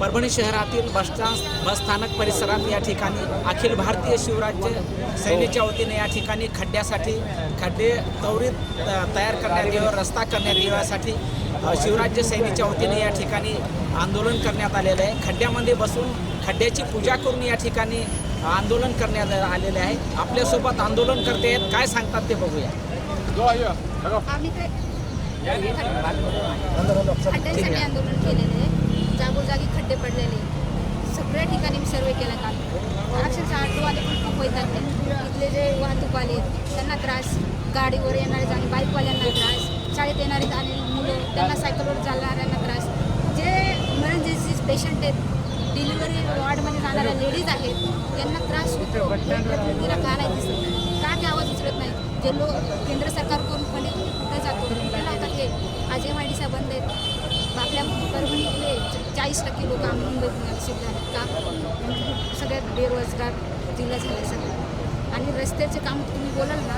परभणी शहरातील बसस्टँड बसस्थानक परिसरात या ठिकाणी अखिल भारतीय शिवराज्य सेनेच्या वतीने या ठिकाणी खड्ड्यासाठी खड्डे त्वरित तयार करण्यात यावं रस्ता करण्यात याव्यासाठी अ, शिवराज्य सेनेच्या वतीने या ठिकाणी आंदोलन करण्यात आलेलं आहे. खड्ड्यामध्ये बसून खड्ड्याची पूजा करून या ठिकाणी आंदोलन करण्यात आलेले आहे. आपल्यासोबत आंदोलन करते आहेत. काय सांगतात ते बघूया. आम्ही खड्ड्यांसाठी आंदोलन केलेले आहे. जागोजागी खड्डे पडलेले. सगळ्या ठिकाणी मी सर्वे केला काल. अक्षरशः ऑटोवाले पण खूप वैतागले इथले जे वाहतूकवाले आहेत, त्यांना त्रास. गाडीवर येणारे जाणे बाईकवाल्यांना त्रास. शाळेत येणारे जाणे मुलं त्यांना सायकलवर चालणाऱ्यांना त्रास. जे इमर्जन्सी पेशंट आहेत डिलिव्हरी वॉर्डमध्ये जाणाऱ्या लेडीज आहेत त्यांना त्रास होतो. प्रतिनिधीला का नाही दिसत? का ते आवाज उचलत नाही जे लोक केंद्र सरकारकडून चाळीस टक्के लोक आम्ही मुंबईत शिफ्ट झाले का? सगळ्यात बेरोजगार जिल्हा झाले सगळं. आणि रस्त्याचे काम तुम्ही बोलाल ना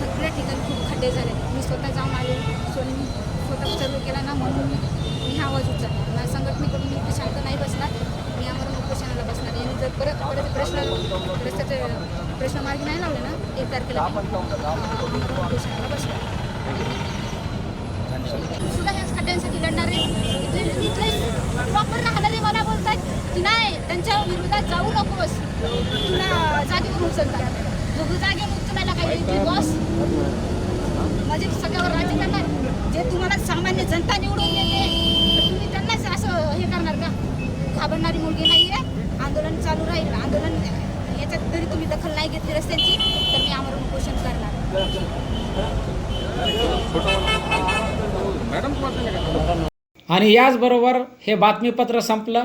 सगळ्या ठिकाणी खूप खड्डे झाले. मी स्वतः जाऊन आले सोनी स्वतः सर्व केला ना म्हणून मी मी हा आवाज उचलला. मला संघटनेकडून मी शांत नाही बसणार. मी आम्हाला उपोषणाला बसणार यांनी जर परत परत प्रश्न रस्त्याचे प्रश्न मार्गी नाही लावले ना एक तारखेला उपोषणाला बसणार सुद्धा ह्या खड्ड्यांसाठी लढणारे इथले इथले प्रॉपर राहणारे मला बोलतात की नाही त्यांच्या विरोधात जाऊ नकोस तुला जागेवर उचलतात जो जागेवर उचलायला काही बॉस. म्हणजे सगळ्यावर राज्य करणार? जे तुम्हाला सामान्य जनता निवडून देते तुम्ही त्यांनाच असं हे करणार का? घाबरणारी मुलगी नाही आहे आंदोलन चालू राहील. आंदोलन याच्यात जरी तुम्ही दखल नाही घेतली रस्त्यांची तर मी आमरण उपोषण करणार. आणि याचबरोबर हे बातमीपत्र संपलं.